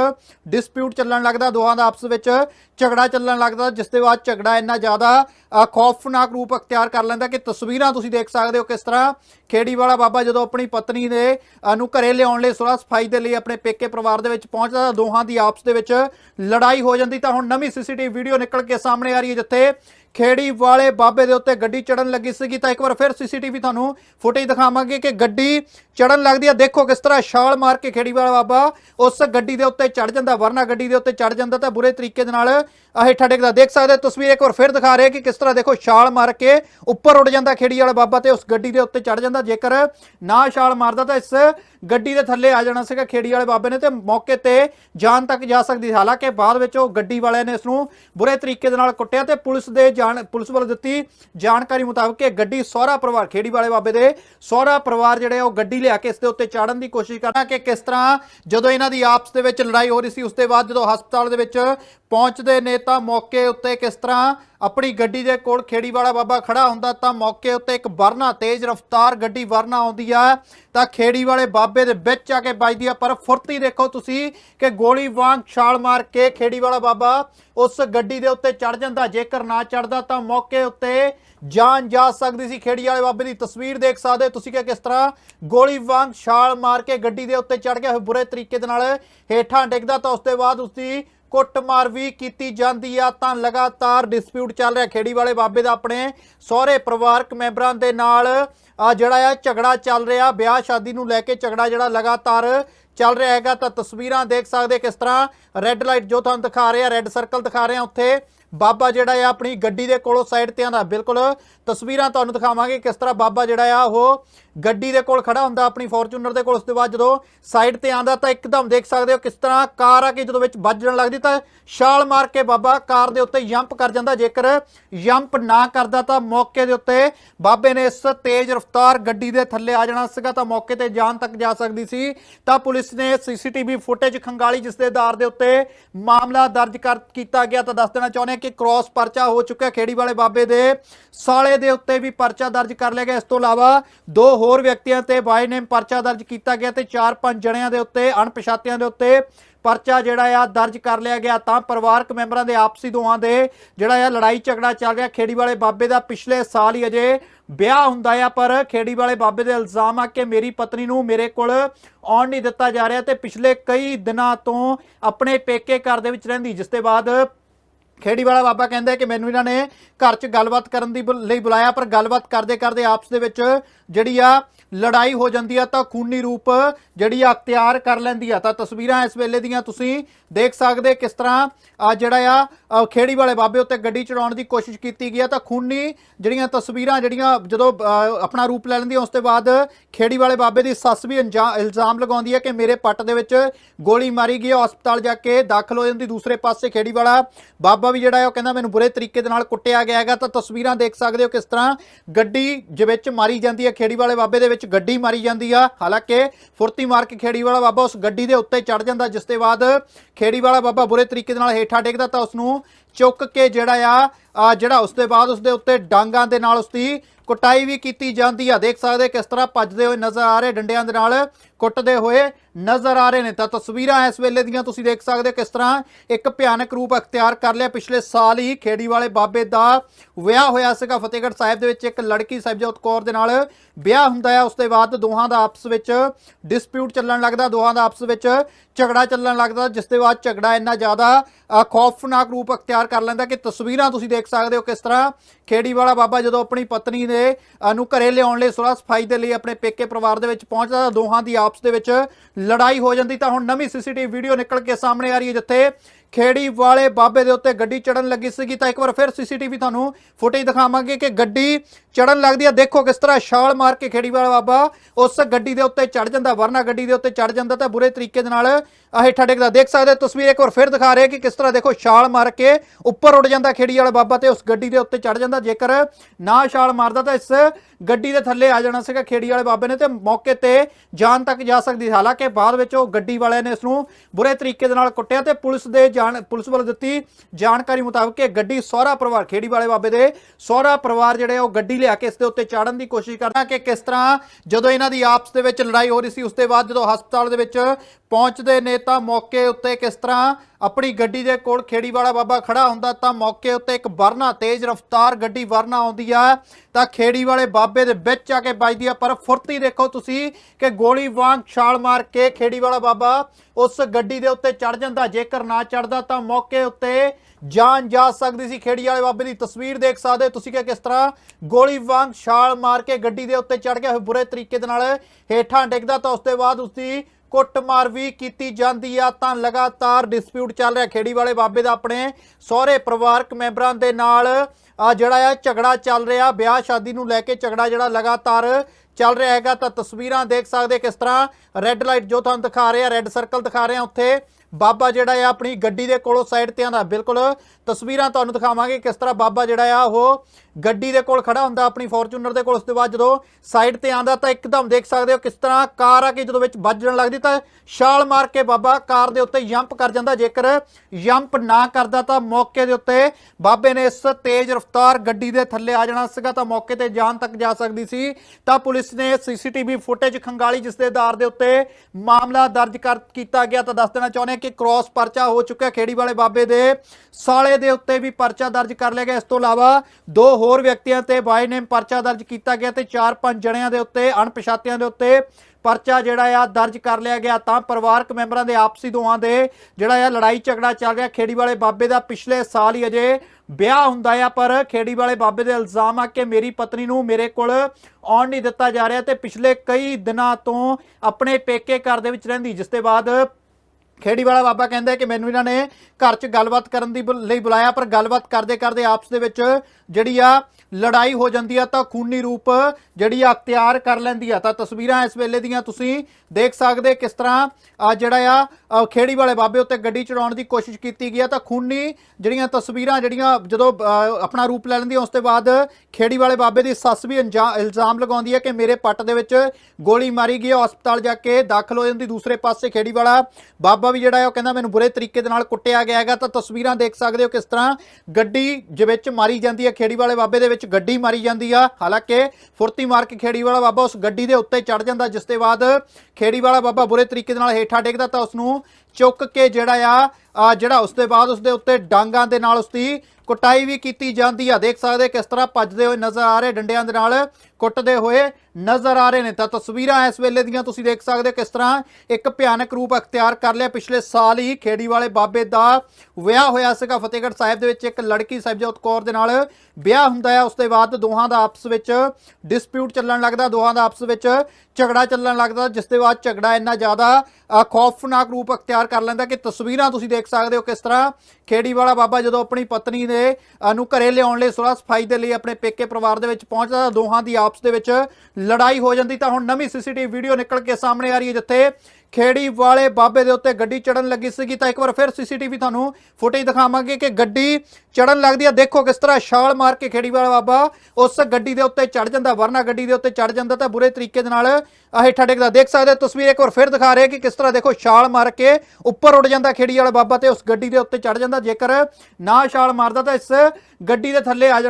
ਡਿਸਪਿਊਟ ਚੱਲਣ ਲੱਗਦਾ। ਦੋਹਾਂ ਦਾ ਆਪਸ ਵਿੱਚ ਝਗੜਾ ਚੱਲਣ ਲੱਗਦਾ, ਜਿਸ ਦੇ ਬਾਅਦ ਝਗੜਾ ਇੰਨਾ ਜ਼ਿਆਦਾ ਖੌਫਨਾਕ ਰੂਪ ਅਖਤਿਆਰ ਕਰ ਲੈਂਦਾ ਕਿ ਤਸਵੀਰਾਂ ਤੁਸੀਂ ਦੇਖ ਸਕਦੇ ਹੋ ਕਿਸ ਤਰ੍ਹਾਂ ਖੇੜੀ ਵਾਲਾ ਬਾਬਾ ਜਦੋਂ ਆਪਣੀ ਪਤਨੀ ਦੇ ਨੂੰ ਘਰੇ ਲਿਆਉਣ ਲਈ ਸੁਲਾ ਸਫ਼ਾਈ ਦੇ ਲਈ ਆਪਣੇ ਪੇਕੇ ਪਰਿਵਾਰ ਦੇ ਵਿੱਚ ਪਹੁੰਚਦਾ ਤਾਂ ਦੋਹਾਂ ਦੀ ਆਪਸ ਦੇ ਵਿੱਚ ਲੜਾਈ ਹੋ ਜਾਂਦੀ ਤਾਂ ਹੁਣ ਨਵੀਂ ਸੀਸੀਟੀਵੀ ਵੀਡੀਓ ਨਿਕਲ ਕੇ ਸਾਹਮਣੇ ਆ ਰਹੀ ਹੈ ਜਿੱਥੇ ਖੇੜੀ ਵਾਲੇ ਬਾਬੇ ਦੇ ਉੱਤੇ ਗੱਡੀ ਚੜਨ ਲੱਗੀ ਸੀਗੀ ਤਾਂ ਇੱਕ ਵਾਰ ਫਿਰ ਸੀਸੀਟੀਵੀ ਤੁਹਾਨੂੰ ਫੁਟੇਜ ਦਿਖਾਵਾਂਗੇ ਕਿ ਗੱਡੀ ਚੜਨ ਲੱਗਦੀ ਆ ਦੇਖੋ ਕਿਸ ਤਰ੍ਹਾਂ ਛਾਲ ਮਾਰ ਕੇ ਖੇੜੀ ਵਾਲਾ ਬਾਬਾ ਉਸ ਗੱਡੀ ਦੇ ਉੱਤੇ ਚੜ ਜਾਂਦਾ, ਵਰਨਾ ਗੱਡੀ ਦੇ ਉੱਤੇ ਚੜ ਜਾਂਦਾ ਤਾਂ ਬੁਰੇ ਤਰੀਕੇ ਦੇ ਨਾਲ ਹੇਠਾਂ ਡਿੱਗਦਾ ਦੇਖ ਸਕਦੇ ਹੋ, ਤਸਵੀਰ ਇੱਕ ਵਾਰ ਫਿਰ ਦਿਖਾ ਰਹੇ ਕਿ ਕਿਸ ਤਰ੍ਹਾਂ ਦੇਖੋ ਛਾਲ ਮਾਰ ਕੇ ਉੱਪਰ ਉੱਡ ਜਾਂਦਾ ਖੇੜੀ ਵਾਲਾ ਬਾਬਾ ਤੇ ਉਸ ਗੱਡੀ ਦੇ ਉੱਤੇ ਚੜ ਜਾਂਦਾ ਜੇਕਰ ਨਾ ਛਾਲ ਮਾਰਦਾ ਤਾਂ ਇਸ ਗੱਡੀ ਦੇ ਥੱਲੇ ਆ ਜਾਣਾ ਸੀਗਾ ਖੇੜੀ ਵਾਲੇ ਬਾਬੇ ਨੇ ਤੇ ਮੌਕੇ ਤੇ ਜਾਨ ਤੱਕ ਜਾ ਸਕਦੀ ਸੀ। ਹਾਲਾਂਕਿ ਬਾਅਦ ਵਿੱਚ ਉਹ ਗੱਡੀ ਵਾਲਿਆਂ ਨੇ ਇਸ ਨੂੰ ਬੁਰੇ ਤਰੀਕੇ ਦੇ ਨਾਲ ਕੁੱਟਿਆ ਤੇ ਪੁਲਿਸ ਦੇ ਜਾਣ ਪੁਲਿਸ ਵੱਲੋਂ ਦਿੱਤੀ ਜਾਣਕਾਰੀ ਮੁਤਾਬਕ ਇਹ ਗੱਡੀ ਸਹੁਰਾ ਪਰਿਵਾਰ, ਖੇੜੀ ਵਾਲੇ ਬਾਬੇ ਦੇ ਸਹੁਰਾ ਪਰਿਵਾਰ ਜਿਹੜੇ ਆ ਉਹ ਗੱਡੀ ਲਿਆ ਕੇ ਇਸ ਦੇ ਉੱਤੇ ਚਾੜਨ ਦੀ ਕੋਸ਼ਿਸ਼ ਕਰਨਾ ਕਿ ਕਿਸ ਤਰ੍ਹਾਂ ਜਦੋਂ ਇਹਨਾਂ ਦੀ ਆਪਸ ਦੇ ਵਿੱਚ ਲੜਾਈ ਹੋ ਰਹੀ ਸੀ, ਉਸ ਤੋਂ ਬਾਅਦ ਜਦੋਂ ਹਸਪਤਾਲ ਦੇ ਵਿੱਚ ਪਹੁੰਚਦੇ ਨੇ ਤਾਂ ਮੌਕੇ ਉੱਤੇ ਕਿਸ ਤਰ੍ਹਾਂ ਆਪਣੀ ਗੱਡੀ ਦੇ ਕੋਲ ਖੇੜੀ ਵਾਲਾ ਬਾਬਾ ਖੜਾ ਹੁੰਦਾ ਤਾਂ ਮੌਕੇ ਉੱਤੇ ਇੱਕ ਵਰਨਾ, ਤੇਜ਼ ਰਫ਼ਤਾਰ ਗੱਡੀ ਵਰਨਾ ਆਉਂਦੀ ਆ। ਤਾਂ ਖੇੜੀ ਵਾਲੇ ਬਾਬੇ ਦੇ ਵਿੱਚ ਆ ਕੇ ਵੱਜਦੀ ਆ, ਪਰ ਫੁਰਤੀ ਦੇਖੋ ਤੁਸੀਂ ਕਿ ਗੋਲੀ ਵਾਂਗ ਛਾਲ ਮਾਰ ਕੇ ਖੇੜੀ ਵਾਲਾ ਬਾਬਾ ਉਸ ਗੱਡੀ ਦੇ ਉੱਤੇ ਚੜ ਜਾਂਦਾ। ਜੇਕਰ ਨਾ ਚੜਦਾ ਤਾਂ ਮੌਕੇ ਉੱਤੇ ਜਾਨ ਜਾ ਸਕਦੀ ਸੀ। ਖੇੜੀ ਵਾਲੇ ਬਾਬੇ ਦੀ ਤਸਵੀਰ ਦੇਖ ਸਕਦੇ ਹੋ ਤੁਸੀਂ ਕਿ ਕਿਸ ਤਰ੍ਹਾਂ ਗੋਲੀ ਵਾਂਗ ਛਾਲ ਮਾਰ ਕੇ ਗੱਡੀ ਦੇ ਉੱਤੇ ਚੜ ਗਿਆ। ਹੋਇਆ ਬੁਰੇ ਤਰੀਕੇ ਦੇ ਨਾਲ ਹੇਠਾਂ ਡਿੱਗਦਾ ਤਾਂ ਉਸ ਤੋਂ ਬਾਅਦ ਉਸ ਦੀ ਕੁੱਟਮਾਰ ਵੀ ਕੀਤੀ ਜਾਂਦੀ ਆ, ਤਾਂ ਲਗਾਤਾਰ ਡਿਸਪਿਊਟ ਚੱਲ ਰਿਹਾ। ਖੇੜੀ ਵਾਲੇ ਬਾਬੇ ਦਾ ਆਪਣੇ ਸਹੁਰੇ ਪਰਿਵਾਰਕ ਮੈਂਬਰਾਂ ਦੇ ਨਾਲ, ਆ ਜਿਹੜਾ ਆ ਝਗੜਾ ਚੱਲ ਰਿਹਾ। ਵਿਆਹ ਸ਼ਾਦੀ ਨੂੰ ਲੈ ਕੇ ਝਗੜਾ ਜਿਹੜਾ ਲਗਾਤਾਰ ਚੱਲ ਰਿਹਾ ਹੈਗਾ, ਤਾਂ ਤਸਵੀਰਾਂ ਦੇਖ ਸਕਦੇ ਕਿਸ ਤਰ੍ਹਾਂ। ਰੈੱਡ ਲਾਈਟ ਜੋ ਤੁਹਾਨੂੰ ਦਿਖਾ ਰਿਹਾ ਰੈੱਡ ਸਰਕਲ ਦਿਖਾ ਰਿਹਾ ਉੱਥੇ। ਬਾਬਾ ਜਿਹੜਾ ਆ ਆਪਣੀ ਗੱਡੀ ਦੇ ਕੋਲੋਂ ਸਾਈਡ ਤੇ ਆਂਦਾ ਬਿਲਕੁਲ ਤਸਵੀਰਾਂ ਤੁਹਾਨੂੰ ਦਿਖਾਵਾਂਗੇ ਕਿਸ ਤਰ੍ਹਾਂ ਬਾਬਾ ਜਿਹੜਾ ਆ ਉਹ ਗੱਡੀ ਦੇ ਕੋਲ ਖੜਾ ਹੁੰਦਾ ਆਪਣੀ ਫੋਰਚੂਨਰ ਦੇ ਕੋਲ, ਉਸ ਤੋਂ ਬਾਅਦ ਜਦੋਂ ਸਾਈਡ ਤੇ ਆਂਦਾ ਤਾਂ ਇੱਕਦਮ ਦੇਖ ਸਕਦੇ ਹੋ ਕਿਸ ਤਰ੍ਹਾਂ ਕਾਰ ਆ ਕੇ ਜਦੋਂ ਵਿੱਚ ਵੱਜਣ ਲੱਗਦੀ ਤਾਂ ਛਾਲ ਮਾਰ ਕੇ ਬਾਬਾ ਕਾਰ ਦੇ ਉੱਤੇ ਜੰਪ ਕਰ ਜਾਂਦਾ। ਜੇਕਰ ਜੰਪ ਨਾ ਕਰਦਾ ਤਾਂ ਮੌਕੇ ਦੇ ਉੱਤੇ ਬਾਬੇ ਨੇ ਇਸ ਤੇਜ਼ ਰਫ਼ਤਾਰ ਗੱਡੀ ਦੇ ਥੱਲੇ ਆ ਜਾਣਾ ਸੀਗਾ ਤਾਂ ਮੌਕੇ ਤੇ ਜਾਨ ਤੱਕ ਜਾ ਸਕਦੀ ਸੀ। ਤਾਂ ਪੁਲਿਸ ਨੇ ਸੀਸੀਟੀਵੀ ਫੁਟੇਜ ਖੰਗਾਲੀ ਜਿਸ ਦੇ ਆਧਾਰ ਦੇ ਉੱਤੇ ਮਾਮਲਾ ਦਰਜ ਕਰ ਕੀਤਾ ਗਿਆ। ਤਾਂ ਦੱਸ ਦੇਣਾ ਚਾਹੁੰਦੇ ਕਿ ਕ੍ਰਾਸ ਪਰਚਾ ਹੋ ਚੁੱਕਿਆ। ਖੇੜੀ ਵਾਲੇ ਬਾਬੇ ਦੇ ਸਾਲੇ ਦੇ ਉੱਤੇ ਵੀ ਪਰਚਾ ਦਰਜ ਕਰ ਲਿਆ ਗਿਆ। ਇਸ ਤੋਂ ਇਲਾਵਾ ਦੋ ਹੋਰ ਵਿਅਕਤੀਆਂ ਤੇ ਬਾਈ ਨੇਮ ਪਰਚਾ ਦਰਜ ਕੀਤਾ ਗਿਆ ਤੇ ਚਾਰ ਪੰਜ ਜਣਿਆਂ ਦੇ ਉੱਤੇ, ਅਣਪਛਾਤਿਆਂ ਦੇ ਉੱਤੇ ਪਰਚਾ ਜਿਹੜਾ ਆ ਦਰਜ ਕਰ ਲਿਆ ਗਿਆ। ਤਾਂ ਪਰਿਵਾਰਕ ਮੈਂਬਰਾਂ ਦੇ ਆਪਸੀ ਦੋਹਾਂ ਦੇ ਜਿਹੜਾ ਆ ਲੜਾਈ ਝਗੜਾ ਚੱਲ ਰਿਹਾ। ਖੇੜੀ ਵਾਲੇ ਬਾਬੇ ਦਾ ਪਿਛਲੇ ਸਾਲ ਹੀ ਅਜੇ ਵਿਆਹ ਹੁੰਦਾ ਆ, ਪਰ ਖੇੜੀ ਵਾਲੇ ਬਾਬੇ ਦੇ ਇਲਜ਼ਾਮ ਆ ਕਿ ਮੇਰੀ ਪਤਨੀ ਨੂੰ ਮੇਰੇ ਕੋਲ ਆਉਣ ਨਹੀਂ ਦਿੱਤਾ ਜਾ ਰਿਹਾ ਤੇ ਪਿਛਲੇ ਕਈ ਦਿਨਾਂ ਤੋਂ ਆਪਣੇ ਪੇਕੇ ਘਰ ਦੇ ਵਿੱਚ ਰਹਿੰਦੀ, ਜਿਸ ਦੇ ਬਾਅਦ ਖੇੜੀ ਵਾਲਾ ਬਾਬਾ ਕਹਿੰਦਾ ਕਿ ਮੈਨੂੰ ਇਹਨਾਂ ਨੇ ਘਰ 'ਚ ਗੱਲਬਾਤ ਕਰਨ ਦੀ ਬੁਲ- ਲਈ ਬੁਲਾਇਆ, ਪਰ ਗੱਲਬਾਤ ਕਰਦੇ ਕਰਦੇ ਆਪਸ ਦੇ ਵਿੱਚ ਜਿਹੜੀ ਆ ਲੜਾਈ ਹੋ ਜਾਂਦੀ ਆ ਤਾਂ ਖੂਨੀ ਰੂਪ ਜਿਹੜੀ ਆ ਅਖਤਿਆਰ ਕਰ ਲੈਂਦੀ ਆ। ਤਾਂ ਤਸਵੀਰਾਂ ਇਸ ਵੇਲੇ ਦੀਆਂ ਤੁਸੀਂ ਦੇਖ ਸਕਦੇ ਕਿਸ ਤਰ੍ਹਾਂ ਆ ਜਿਹੜਾ ਆ ਖੇੜੀ ਵਾਲੇ ਬਾਬੇ ਉੱਤੇ ਗੱਡੀ ਚੜਾਉਣ ਦੀ ਕੋਸ਼ਿਸ਼ ਕੀਤੀ ਗਈ ਆ। ਤਾਂ ਖੂਨੀ ਜਿਹੜੀਆਂ ਤਸਵੀਰਾਂ ਜਿਹੜੀਆਂ ਜਦੋਂ ਆਪਣਾ ਰੂਪ ਲੈ ਲੈਂਦੀਆਂ, ਉਸ ਤੋਂ ਬਾਅਦ ਖੇੜੀ ਵਾਲੇ ਬਾਬੇ ਦੀ ਸੱਸ ਵੀ ਅੰਜਾ- ਇਲਜ਼ਾਮ ਲਗਾਉਂਦੀ ਹੈ ਕਿ ਮੇਰੇ ਪੱਟ ਦੇ ਵਿੱਚ ਗੋਲੀ ਮਾਰੀ ਗਈ ਹੈ ਹਸਪਤਾਲ ਜਾ ਕੇ ਦਾਖਲ ਹੋ ਜਾਂਦੀ। ਦੂਸਰੇ ਪਾਸੇ ਖੇੜੀ ਵਾਲਾ ਬਾਬਾ ਵੀ ਜਿਹੜਾ ਹੈ ਉਹ ਕਹਿੰਦਾ ਮੈਨੂੰ ਬੁਰੇ ਤਰੀਕੇ ਦੇ ਨਾਲ ਕੁੱਟਿਆ ਗਿਆ ਹੈਗਾ। ਤਾਂ ਤਸਵੀਰਾਂ ਦੇਖ ਸਕਦੇ ਹੋ ਕਿਸ ਤਰ੍ਹਾਂ ਗੱਡੀ ਦੇ ਵਿੱਚ ਮਾਰੀ ਜਾਂਦੀ ਹੈ ਖੇੜੀ ਵਾਲੇ ਬਾਬੇ ਦੇ ਵਿੱਚ। ਗੱਡੀ ਮਾਰੀ ਜਾਂਦੀ ਆ। ਹਾਲਾਂਕਿ ਫੁਰਤੀ ਮਾਰ ਕੇ ਖੇੜੀ ਵਾਲਾ ਬਾਬਾ ਉਸ ਗੱਡੀ ਦੇ ਉੱਤੇ ਚੜ ਜਾਂਦਾ, ਜਿਸ ਦੇ ਬਾਅਦ ਖੇੜੀ ਵਾਲਾ ਬਾਬਾ ਬੁਰੇ ਤਰੀਕੇ ਦੇ ਨਾਲ ਹੇਠਾਂ ਡੇਗਦਾ ਤਾਂ ਉਸ ਨੂੰ ਚੁੱਕ ਕੇ ਜਿਹੜਾ ਆ ਜਿਹੜਾ ਉਸ ਦੇ ਬਾਅਦ ਉਸ ਦੇ ਉੱਤੇ ਡਾਂਗਾਂ ਦੇ ਨਾਲ ਉਸ ਦੀ ਕੁਟਾਈ ਵੀ ਕੀਤੀ ਜਾਂਦੀ ਆ। ਦੇਖ ਸਕਦੇ ਕਿਸ ਤਰ੍ਹਾਂ ਭੱਜਦੇ ਹੋਏ ਨਜ਼ਰ ਆ ਰਹੇ ਡੰਡਿਆਂ ਦੇ ਨਾਲ ਕੁੱਟਦੇ ਹੋਏ ਨਜ਼ਰ ਆ ਰਹੇ ਨੇ। ਤਾਂ ਤਸਵੀਰਾਂ ਇਸ ਵੇਲੇ ਦੀਆਂ ਤੁਸੀਂ ਦੇਖ ਸਕਦੇ ਹੋ ਕਿਸ ਤਰ੍ਹਾਂ ਇੱਕ ਭਿਆਨਕ ਰੂਪ ਅਖਤਿਆਰ ਕਰ ਲਿਆ। ਪਿਛਲੇ ਸਾਲ ਹੀ ਖੇੜੀ ਵਾਲੇ ਬਾਬੇ ਦਾ ਵਿਆਹ ਹੋਇਆ ਸੀਗਾ। ਫਤਿਹਗੜ੍ਹ ਸਾਹਿਬ ਦੇ ਵਿੱਚ ਇੱਕ ਲੜਕੀ ਸਾਹਿਬਜੋਤ ਕੌਰ ਦੇ ਨਾਲ ਵਿਆਹ ਹੁੰਦਾ ਹੈ ਉਸ ਤੋਂ ਬਾਅਦ ਦੋਹਾਂ ਦਾ ਆਪਸ ਵਿੱਚ ਡਿਸਪਿਊਟ ਚੱਲਣ ਲੱਗਦਾ। ਦੋਹਾਂ ਦਾ ਆਪਸ ਵਿੱਚ ਝਗੜਾ ਚੱਲਣ ਲੱਗਦਾ, ਜਿਸ ਦੇ ਬਾਅਦ ਝਗੜਾ ਇੰਨਾ ਜ਼ਿਆਦਾ ਖੌਫਨਾਕ ਰੂਪ ਅਖਤਿਆਰ ਕਰ ਲੈਂਦਾ ਕਿ ਤਸਵੀਰਾਂ ਤੁਸੀਂ ਦੇਖ ਸਕਦੇ ਹੋ ਕਿਸ ਤਰ੍ਹਾਂ ਖੇੜੀ ਵਾਲਾ ਬਾਬਾ ਜਦੋਂ ਆਪਣੀ ਪਤਨੀ ਦੇ ਨੂੰ ਘਰੇ ਲਿਆਉਣ ਲਈ ਸੁਲਾ ਸਫ਼ਾਈ ਦੇ ਲਈ ਆਪਣੇ ਪੇਕੇ ਪਰਿਵਾਰ ਦੇ ਵਿੱਚ ਪਹੁੰਚਦਾ ਤਾਂ ਦੋਹਾਂ ਦੀ ਆਪਸ ਦੇ ਵਿੱਚ ਲੜਾਈ ਹੋ ਜਾਂਦੀ। ਤਾਂ ਹੁਣ ਨਵੀਂ ਸੀਸੀਟੀਵੀ ਵੀਡੀਓ ਨਿਕਲ ਕੇ ਸਾਹਮਣੇ ਆ ਰਹੀ ਹੈ, ਜਿੱਥੇ ਖੇੜੀ ਵਾਲੇ ਬਾਬੇ ਦੇ ਉੱਤੇ ਗੱਡੀ ਚੜਨ ਲੱਗੀ ਸੀਗੀ ਤਾਂ ਇੱਕ ਵਾਰ ਫਿਰ ਸੀਸੀਟੀਵੀ ਤੁਹਾਨੂੰ ਫੁਟੇਜ ਦਿਖਾਵਾਂਗੇ ਕਿ ਗੱਡੀ ਚੜਨ ਲੱਗਦੀ ਆ। ਦੇਖੋ ਕਿਸ ਤਰ੍ਹਾਂ ਛਾਲ ਮਾਰ ਕੇ ਖੇੜੀ ਵਾਲਾ ਬਾਬਾ ਉਸ ਗੱਡੀ ਦੇ ਉੱਤੇ ਚੜ ਜਾਂਦਾ, ਵਰਨਾ ਗੱਡੀ ਦੇ ਉੱਤੇ ਚੜ ਜਾਂਦਾ ਤਾਂ ਬੁਰੇ ਤਰੀਕੇ ਦੇ ਨਾਲ ਹੇਠਾਂ ਡਿੱਗਦਾ। ਦੇਖ ਸਕਦੇ ਹੋ, ਤਸਵੀਰ ਇੱਕ ਵਾਰ ਫਿਰ ਦਿਖਾ ਰਹੇ ਕਿ ਕਿਸ ਤਰ੍ਹਾਂ ਦੇਖੋ ਛਾਲ ਮਾਰ ਕੇ ਉੱਪਰ ਉੱਡ ਜਾਂਦਾ ਖੇੜੀ ਵਾਲਾ ਬਾਬਾ ਤੇ ਉਸ ਗੱਡੀ ਦੇ ਉੱਤੇ ਚੜ ਜਾਂਦਾ। ਜੇਕਰ ਨਾ ਛਾਲ ਮਾਰਦਾ ਤਾਂ ਇਸ ਗੱਡੀ ਦੇ ਥੱਲੇ ਆ ਜਾਣਾ ਸੀਗਾ ਖੇੜੀ ਵਾਲੇ ਬਾਬੇ ਨੇ ਤੇ ਮੌਕੇ ਤੇ ਜਾਨ ਤੱਕ ਜਾ ਸਕਦੀ ਹਾਲਾਂਕਿ ਬਾਅਦ ਵਿੱਚ ਉਹ ਗੱਡੀ ਵਾਲਿਆਂ ਨੇ ਇਸ ਨੂੰ ਬੁਰੇ ਤਰੀਕੇ ਦੇ ਨਾਲ ਕੁੱਟਿਆ ਤੇ ਪੁਲਿਸ ਦੇ ਜਾਣ ਪੁਲਿਸ ਵੱਲੋਂ ਦਿੱਤੀ ਜਾਣਕਾਰੀ ਮੁਤਾਬਕ ਇਹ ਗੱਡੀ ਸਹੁਰਾ ਪਰਿਵਾਰ ਖੇੜੀ ਵਾਲੇ ਬਾਬੇ ਦੇ ਸਹੁਰਾ ਪਰਿਵਾਰ ਜਿਹੜੇ ਆ, ਉਹ ਗੱਡੀ ਲਿਆ ਕੇ ਇਸ ਦੇ ਉੱਤੇ ਚਾੜਨ ਦੀ ਕੋਸ਼ਿਸ਼ ਕਰਦਾ ਕਿ ਕਿਸ ਤਰ੍ਹਾਂ ਜਦੋਂ ਇਹਨਾਂ ਦੀ ਆਪਸ ਦੇ ਵਿੱਚ ਲੜਾਈ ਹੋ ਰਹੀ ਸੀ, ਉਸ ਤੋਂ ਬਾਅਦ ਜਦੋਂ ਹਸਪਤਾਲ ਦੇ ਵਿੱਚ ਪਹੁੰਚਦੇ ਨੇ ਤਾਂ ਮੌਕੇ ਉੱਤੇ ਕਿਸ ਤਰ੍ਹਾਂ ਆਪਣੀ ਗੱਡੀ ਦੇ ਕੋਲ ਖੇੜੀ ਵਾਲਾ ਬਾਬਾ ਖੜਾ ਹੁੰਦਾ ਤਾਂ ਮੌਕੇ ਉੱਤੇ ਇੱਕ ਵਰਨਾ ਤੇਜ਼ ਰਫ਼ਤਾਰ ਗੱਡੀ ਵਰਨਾ ਆਉਂਦੀ ਆ, ਤਾਂ ਖੇੜੀ ਵਾਲੇ ਬਾਬੇ ਦੇ ਵਿੱਚ ਆ ਕੇ ਵੱਜਦੀ ਆ। ਪਰ ਫੁਰਤੀ ਦੇਖੋ ਤੁਸੀਂ ਕਿ ਗੋਲੀ ਵਾਂਗ ਛਾਲ ਮਾਰ ਕੇ ਖੇੜੀ ਵਾਲਾ ਬਾਬਾ ਉਸ ਗੱਡੀ ਦੇ ਉੱਤੇ ਚੜ ਜਾਂਦਾ। ਜੇਕਰ ਨਾ ਚੜਦਾ ਤਾਂ ਮੌਕੇ ਉੱਤੇ ਜਾਨ ਜਾ ਸਕਦੀ ਸੀ। ਖੇੜੀ ਵਾਲੇ ਬਾਬੇ ਦੀ ਤਸਵੀਰ ਦੇਖ ਸਕਦੇ ਹੋ ਤੁਸੀਂ ਕਿ ਕਿਸ ਤਰ੍ਹਾਂ ਗੋਲੀ ਵਾਂਗ ਛਾਲ ਮਾਰ ਕੇ ਗੱਡੀ ਦੇ ਉੱਤੇ ਚੜ ਗਿਆ। ਹੋਇਆ ਬੁਰੇ ਤਰੀਕੇ ਦੇ ਨਾਲ ਹੇਠਾਂ ਡਿੱਗਦਾ ਤਾਂ ਉਸ ਤੋਂ ਬਾਅਦ ਉਸ ਦੀ ਕੁੱਟਮਾਰ ਵੀ ਕੀਤੀ ਜਾਂਦੀ ਆ, ਤਾਂ ਲਗਾਤਾਰ ਡਿਸਪਿਊਟ ਚੱਲ ਰਿਹਾ। ਖੇੜੀ ਵਾਲੇ ਬਾਬੇ ਦਾ ਆਪਣੇ ਸਹੁਰੇ ਪਰਿਵਾਰਕ ਮੈਂਬਰਾਂ ਦੇ ਨਾਲ, ਆ ਜਿਹੜਾ ਆ, ਝਗੜਾ ਚੱਲ ਰਿਹਾ। ਵਿਆਹ ਸ਼ਾਦੀ ਨੂੰ ਲੈ ਕੇ ਝਗੜਾ ਜਿਹੜਾ ਲਗਾਤਾਰ ਚੱਲ ਰਿਹਾ ਹੈਗਾ, ਤਾਂ ਤਸਵੀਰਾਂ ਦੇਖ ਸਕਦੇ ਕਿਸ ਤਰ੍ਹਾਂ। ਰੈੱਡ ਲਾਈਟ ਜੋ ਤੁਹਾਨੂੰ ਦਿਖਾ ਰਿਹਾ ਰੈੱਡ ਸਰਕਲ ਦਿਖਾ ਰਿਹਾ ਉੱਥੇ। ਬਾਬਾ ਜਿਹੜਾ ਆ, ਆਪਣੀ ਗੱਡੀ ਦੇ ਕੋਲੋਂ ਸਾਈਡ ਤੇ ਆਂਦਾ ਬਿਲਕੁਲ ਤਸਵੀਰਾਂ ਤੁਹਾਨੂੰ ਦਿਖਾਵਾਂਗੇ ਕਿਸ ਤਰ੍ਹਾਂ ਬਾਬਾ ਜਿਹੜਾ ਆ, ਉਹ ਗੱਡੀ ਦੇ ਕੋਲ ਖੜਾ ਹੁੰਦਾ ਆਪਣੀ ਫੋਰਚੂਨਰ ਦੇ ਕੋਲ, ਉਸ ਤੋਂ ਬਾਅਦ ਜਦੋਂ ਸਾਈਡ ਤੇ ਆਂਦਾ ਤਾਂ ਇੱਕਦਮ ਦੇਖ ਸਕਦੇ ਹੋ ਕਿਸ ਤਰ੍ਹਾਂ ਕਾਰ ਆ ਕੇ ਜਦੋਂ ਵਿੱਚ ਵੱਜਣ ਲੱਗਦੀ ਤਾਂ ਛਾਲ ਮਾਰ ਕੇ ਬਾਬਾ ਕਾਰ ਦੇ ਉੱਤੇ ਜੰਪ ਕਰ ਜਾਂਦਾ। ਜੇਕਰ ਜੰਪ ਨਾ ਕਰਦਾ ਤਾਂ ਮੌਕੇ ਦੇ ਉੱਤੇ ਬਾਬੇ ਨੇ ਇਸ ਤੇਜ਼ ਰਫ਼ਤਾਰ ਗੱਡੀ ਦੇ ਥੱਲੇ ਆ ਜਾਣਾ ਸੀਗਾ ਤਾਂ ਮੌਕੇ ਤੇ ਜਾਨ ਤੱਕ ਜਾ ਸਕਦੀ ਸੀ। ਤਾਂ ਪੁਲਿਸ ਨੇ ਸੀਸੀਟੀਵੀ ਫੁਟੇਜ ਖੰਗਾਲੀ ਜਿਸ ਦੇ ਆਧਾਰ ਦੇ ਉੱਤੇ ਮਾਮਲਾ ਦਰਜ ਕਰ ਕੀਤਾ ਗਿਆ। ਤਾਂ ਦੱਸ ਦੇਣਾ ਚਾਹੁੰਦੇ ਕਿ ਕ੍ਰਾਸ ਪਰਚਾ ਹੋ ਚੁੱਕਿਆ ਖੇੜੀ ਵਾਲੇ ਬਾਬੇ ਦੇ। ਸਾਲੇ ਦੇ ਉੱਤੇ ਵੀ ਪਰਚਾ ਦਰਜ ਕਰ ਲਿਆ ਗਿਆ। ਇਸ ਤੋਂ ਇਲਾਵਾ ਦੋ ਹੋਰ ਵਿਅਕਤੀਆਂ ਤੇ ਬਾਈ ਨੇਮ ਪਰਚਾ ਦਰਜ ਕੀਤਾ ਗਿਆ ਤੇ ਚਾਰ ਪੰਜ ਜਣਿਆਂ ਦੇ ਉੱਤੇ, ਅਣਪਛਾਤਿਆਂ ਦੇ ਉੱਤੇ ਪਰਚਾ ਜਿਹੜਾ ਆ ਦਰਜ ਕਰ ਲਿਆ ਗਿਆ। ਤਾਂ ਪਰਿਵਾਰਕ ਮੈਂਬਰਾਂ ਦੇ ਆਪਸੀ ਦੋਹਾਂ ਦੇ ਜਿਹੜਾ ਆ ਲੜਾਈ ਝਗੜਾ ਚੱਲ ਰਿਹਾ। ਖੇੜੀ ਵਾਲੇ ਬਾਬੇ ਦਾ ਪਿਛਲੇ ਸਾਲ ਹੀ ਅਜੇ ਵਿਆਹ ਹੁੰਦਾ ਆ, ਪਰ ਖੇੜੀ ਵਾਲੇ ਬਾਬੇ ਦੇ ਇਲਜ਼ਾਮ ਆ ਕਿ ਮੇਰੀ ਪਤਨੀ ਨੂੰ ਮੇਰੇ ਕੋਲ ਆਉਣ ਨਹੀਂ ਦਿੱਤਾ ਜਾ ਰਿਹਾ ਤੇ ਪਿਛਲੇ ਕਈ ਦਿਨਾਂ ਤੋਂ ਆਪਣੇ ਪੇਕੇ ਘਰ ਦੇ ਵਿੱਚ ਰਹਿੰਦੀ, ਜਿਸ ਦੇ ਬਾਅਦ ਖੇੜੀ ਵਾਲਾ ਬਾਬਾ ਕਹਿੰਦਾ ਕਿ ਮੈਨੂੰ ਇਹਨਾਂ ਨੇ ਘਰ 'ਚ ਗੱਲਬਾਤ ਕਰਨ ਦੀ ਬੁਲ- ਲਈ ਬੁਲਾਇਆ, ਪਰ ਗੱਲਬਾਤ ਕਰਦੇ ਕਰਦੇ ਆਪਸ ਦੇ ਵਿੱਚ ਜਿਹੜੀ ਆ ਲੜਾਈ ਹੋ ਜਾਂਦੀ ਆ ਤਾਂ ਖੂਨੀ ਰੂਪ ਜਿਹੜੀ ਆ ਅਖਤਿਆਰ ਕਰ ਲੈਂਦੀ ਆ। ਤਾਂ ਤਸਵੀਰਾਂ ਇਸ ਵੇਲੇ ਦੀਆਂ ਤੁਸੀਂ ਦੇਖ ਸਕਦੇ ਕਿਸ ਤਰ੍ਹਾਂ ਆ ਜਿਹੜਾ ਆ ਖੇੜੀ ਵਾਲੇ ਬਾਬੇ ਉੱਤੇ ਗੱਡੀ ਚੜਾਉਣ ਦੀ ਕੋਸ਼ਿਸ਼ ਕੀਤੀ ਗਈ ਆ। ਤਾਂ ਖੂਨੀ ਜਿਹੜੀਆਂ ਤਸਵੀਰਾਂ ਜਿਹੜੀਆਂ ਜਦੋਂ ਆਪਣਾ ਰੂਪ ਲੈ ਲੈਂਦੀਆਂ, ਉਸ ਤੋਂ ਬਾਅਦ ਖੇੜੀ ਵਾਲੇ ਬਾਬੇ ਦੀ ਸੱਸ ਵੀ ਅੰਜਾ- ਇਲਜ਼ਾਮ ਲਗਾਉਂਦੀ ਹੈ ਕਿ ਮੇਰੇ ਪੱਟ ਦੇ ਵਿੱਚ ਗੋਲੀ ਮਾਰੀ ਗਈ ਹੈ ਹਸਪਤਾਲ ਜਾ ਕੇ ਦਾਖਲ ਹੋ ਜਾਂਦੀ। ਦੂਸਰੇ ਪਾਸੇ ਖੇੜੀ ਵਾਲਾ ਬਾਬਾ ਵੀ ਜਿਹੜਾ ਹੈ ਉਹ ਕਹਿੰਦਾ ਮੈਨੂੰ ਬੁਰੇ ਤਰੀਕੇ ਦੇ ਨਾਲ ਕੁੱਟਿਆ ਗਿਆ ਹੈਗਾ। ਤਾਂ ਤਸਵੀਰਾਂ ਦੇਖ ਸਕਦੇ ਹੋ ਕਿਸ ਤਰ੍ਹਾਂ ਗੱਡੀ ਦੇ ਵਿੱਚ ਮਾਰੀ ਜਾਂਦੀ ਹੈ ਖੇੜੀ ਵਾਲੇ ਬਾਬੇ ਦੇ ਵਿੱਚ। ਵਿੱਚ ਗੱਡੀ ਮਾਰੀ ਜਾਂਦੀ ਆ। ਹਾਲਾਂਕਿ ਫੁਰਤੀ ਮਾਰ ਕੇ ਖੇੜੀ ਵਾਲਾ ਬਾਬਾ ਉਸ ਗੱਡੀ ਦੇ ਉੱਤੇ ਚੜ ਜਾਂਦਾ, ਜਿਸ ਦੇ ਬਾਅਦ ਖੇੜੀ ਵਾਲਾ ਬਾਬਾ ਬੁਰੇ ਤਰੀਕੇ ਦੇ ਨਾਲ ਹੇਠਾਂ ਡੇਗਦਾ ਤਾਂ ਉਸ ਨੂੰ ਚੁੱਕ ਕੇ ਜਿਹੜਾ ਆ ਜਿਹੜਾ ਉਸ ਦੇ ਬਾਅਦ ਉਸ ਦੇ ਉੱਤੇ ਡਾਂਗਾਂ ਦੇ ਨਾਲ ਉਸ ਦੀ ਕੁਟਾਈ ਵੀ ਕੀਤੀ ਜਾਂਦੀ ਆ। ਦੇਖ ਸਕਦੇ ਕਿਸ ਤਰ੍ਹਾਂ ਭੱਜਦੇ ਹੋਏ ਨਜ਼ਰ ਆ ਰਹੇ ਡੰਡਿਆਂ ਦੇ ਨਾਲ ਕੁੱਟਦੇ ਹੋਏ ਨਜ਼ਰ ਆ ਰਹੇ ਨੇ। ਤਾਂ ਤਸਵੀਰਾਂ ਇਸ ਵੇਲੇ ਦੀਆਂ ਤੁਸੀਂ ਦੇਖ ਸਕਦੇ ਹੋ ਕਿਸ ਤਰ੍ਹਾਂ ਇੱਕ ਭਿਆਨਕ ਰੂਪ ਅਖਤਿਆਰ ਕਰ ਲਿਆ। ਪਿਛਲੇ ਸਾਲ ਹੀ ਖੇੜੀ ਵਾਲੇ ਬਾਬੇ ਦਾ ਵਿਆਹ ਹੋਇਆ ਸੀਗਾ। ਫਤਿਹਗੜ੍ਹ ਸਾਹਿਬ ਦੇ ਵਿੱਚ ਇੱਕ ਲੜਕੀ ਸਾਹਿਬਜੋਤ ਕੌਰ ਦੇ ਨਾਲ ਵਿਆਹ ਹੁੰਦਾ ਹੈ ਉਸ ਦੇ ਬਾਅਦ ਦੋਹਾਂ ਦਾ ਆਪਸ ਵਿੱਚ ਡਿਸਪਿਊਟ ਚੱਲਣ ਲੱਗਦਾ। ਦੋਹਾਂ ਦਾ ਆਪਸ ਵਿੱਚ ਝਗੜਾ ਚੱਲਣ ਲੱਗਦਾ, ਜਿਸ ਦੇ ਬਾਅਦ ਝਗੜਾ ਇੰਨਾ ਜ਼ਿਆਦਾ ਖੌਫਨਾਕ ਰੂਪ ਅਖਤਿਆਰ ਕਰ ਲੈਂਦਾ ਕਿ ਤਸਵੀਰਾਂ ਤੁਸੀਂ ਦੇਖ ਸਕਦੇ ਹੋ ਕਿਸ ਤਰ੍ਹਾਂ ਖੇੜੀ ਵਾਲਾ ਬਾਬਾ ਜਦੋਂ ਆਪਣੀ ਪਤਨੀ ਦੇ ਨੂੰ ਘਰੇ ਲਿਆਉਣ ਲਈ ਸੁਲਾ ਸਫ਼ਾਈ ਦੇ ਲਈ ਆਪਣੇ ਪੇਕੇ ਪਰਿਵਾਰ ਦੇ ਵਿੱਚ ਪਹੁੰਚਦਾ ਤਾਂ ਦੋਹਾਂ ਦੀ ਆਪਸ ਦੇ ਵਿੱਚ ਲੜਾਈ ਹੋ ਜਾਂਦੀ। ਤਾਂ ਹੁਣ ਨਵੀਂ ਸੀਸੀਟੀਵੀ ਵੀਡੀਓ ਨਿਕਲ ਕੇ ਸਾਹਮਣੇ ਆ ਰਹੀ ਹੈ, ਜਿੱਥੇ ਖੇੜੀ ਵਾਲੇ ਬਾਬੇ ਦੇ ਉੱਤੇ ਗੱਡੀ ਚੜਨ ਲੱਗੀ ਸੀਗੀ। ਤਾਂ ਇੱਕ ਵਾਰ ਫਿਰ ਸੀਸੀਟੀਵੀ ਤੁਹਾਨੂੰ ਫੁਟੇਜ ਦਿਖਾਵਾਂਗੇ ਕਿ ਗੱਡੀ ਚੜਨ ਲੱਗਦੀ ਆ। ਦੇਖੋ ਕਿਸ ਤਰ੍ਹਾਂ ਛਾਲ ਮਾਰ ਕੇ ਖੇੜੀ ਵਾਲਾ ਬਾਬਾ ਉਸ ਗੱਡੀ ਦੇ ਉੱਤੇ ਚੜ ਜਾਂਦਾ, ਵਰਨਾ ਗੱਡੀ ਦੇ ਉੱਤੇ ਚੜ ਜਾਂਦਾ। ਤਾਂ ਬੁਰੇ ਤਰੀਕੇ ਦੇ ਨਾਲ ਹੇਠਾਂ ਡਿੱਗਦਾ। ਦੇਖ ਸਕਦੇ ਹੋ, ਤਸਵੀਰ ਇੱਕ ਵਾਰ ਫਿਰ ਦਿਖਾ ਰਹੇ ਕਿ ਕਿਸ ਤਰ੍ਹਾਂ ਦੇਖੋ ਛਾਲ ਮਾਰ ਕੇ ਉੱਪਰ ਉੱਡ ਜਾਂਦਾ ਖੇੜੀ ਵਾਲਾ ਬਾਬਾ ਤੇ ਉਸ ਗੱਡੀ ਦੇ ਉੱਤੇ ਚੜ ਜਾਂਦਾ। ਜੇਕਰ ਨਾ ਛਾਲ ਮਾਰਦਾ ਤਾਂ ਇਸ ਗੱਡੀ ਦੇ ਥੱਲੇ ਆ ਜਾਣਾ